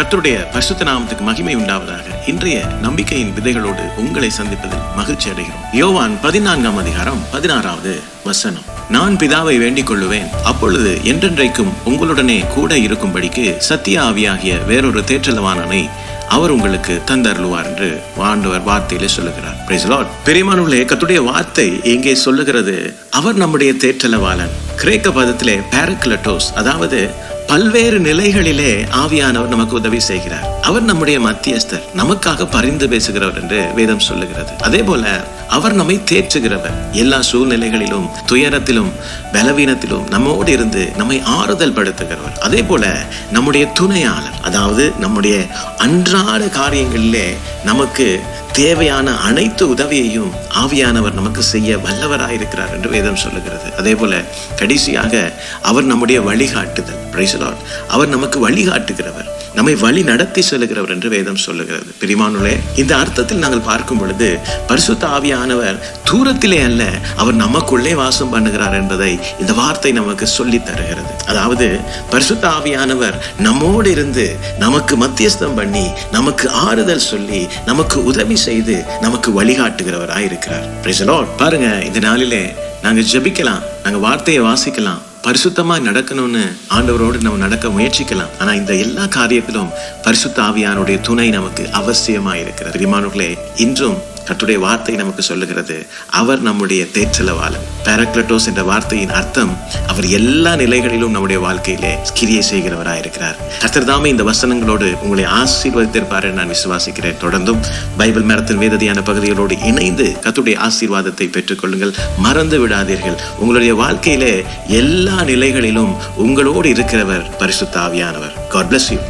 கத்தருடைய பரிசுத்த நாமத்துக்கு மகிமை உண்டாவதாக. இன்றைய நம்பிக்கையின் விதைகளோடு உங்களை சந்திப்பதில் மகிழ்ச்சி அடைகிறோம். யோவான் பதினான்காம் அதிகாரம் பதினாறாவது வசனம். நான் பிதாவை வேண்டிக் கொள்ளுவேன் அப்பொழுது என்றென்றைக்கும் உங்களுடனே கூட இருக்கும்படிக்கு சத்திய ஆவியாகிய வேறொரு தேற்றலவானனை அவர் உங்களுக்கு தந்தருளுவார் என்று ஆண்டவர் வார்த்தையிலே சொல்லுகிறார். Praise the பெரியமானவர்களே கத்துடைய வார்த்தை எங்கே சொல்லுகிறது? அவர் நம்முடைய தேற்றலவாளன். கிரேக்க பதத்திலே பேரக்லட்டோஸ் அதாவது பல்வேறு நிலைகளிலே ஆவியானவர் நமக்கு உதவி செய்கிறார். அவர் நம்முடைய மத்தியஸ்தர் நமக்காக பரிந்து பேசுகிறவர் என்று வேதம் சொல்லுகிறது. அதே போல அவர் நம்மை தேற்றுகிறவர். எல்லா சூழ்நிலைகளிலும் துயரத்திலும் பலவீனத்திலும் நம்மோடு இருந்து நம்மை ஆறுதல் படுத்துகிறவர். அதே போல நம்முடைய துணையாளர் அதாவது நம்முடைய அன்றாட காரியங்களிலே நமக்கு தேவையான அனைத்து உதவியையும் ஆவியானவர் நமக்கு செய்ய வல்லவராயிருக்கிறார் என்று வேதம் சொல்லுகிறது. அதே போல கடைசியாக அவர் நம்முடைய வழிகாட்டுதல் Praise அவர் நமக்கு வழிகாட்டுகிறவர். நம்மை வழி நடத்தி செல்கிறவர் என்று வேதம் சொல்லுகிறது. பிரிமானுலே இந்த அர்த்தத்தில் நாங்கள் பார்க்கும் பொழுது பரிசுத்த ஆவியானவர் தூரத்திலே அல்ல அவர் நமக்குள்ளே வாசம் பண்ணுகிறார் என்பதை இந்த வார்த்தை நமக்கு சொல்லித் தருகிறது. அதாவது பரிசுத்த ஆவியானவர் நம்மோடு இருந்து நமக்கு மத்தியஸ்தம் பண்ணி நமக்கு ஆறுதல் சொல்லி நமக்கு உதவி செய்து நமக்கு வழிகாட்டுகிறவராய் இருக்கிறார் பாருங்க இந்த நாளிலே நாங்க ஜபிக்கலாம் நாங்க வார்த்தையை வாசிக்கலாம். பரிசுத்தமா நடக்கணும்னு ஆண்டவரோடு நம்ம நடக்க முயற்சிக்கலாம். ஆனா இந்த எல்லா காரியத்திலும் பரிசுத்த ஆவியானுடைய துணை நமக்கு அவசியமா இருக்கிறது பிரியமானவர்களே இன்றும் கத்துடைய வார்த்தை நமக்கு சொல்லுகிறது. அவர் நம்முடைய தேற்றலவாளன் பேரக்லட்டோஸ் என்ற வார்த்தையின் அர்த்தம் அவர் எல்லா நிலைகளிலும் நம்முடைய வாழ்க்கையிலே கிரியை செய்கிறவராயிருக்கிறார் கர்த்தர் தாமே இந்த வசனங்களோடு உங்களை ஆசீர்வதித்திருப்பார் என்று நான் விசுவாசிக்கிறேன். தொடர்ந்தும் பைபிள் மரத்தின் வேததியான பகுதிகளோடு இணைந்து கத்துடைய ஆசீர்வாதத்தை பெற்றுக்கொள்ளுங்கள். மறந்து விடாதீர்கள். உங்களுடைய வாழ்க்கையிலே எல்லா நிலைகளிலும் உங்களோடு இருக்கிறவர் பரிசுத்தாவியானவர் காட் பிளஸ் யூ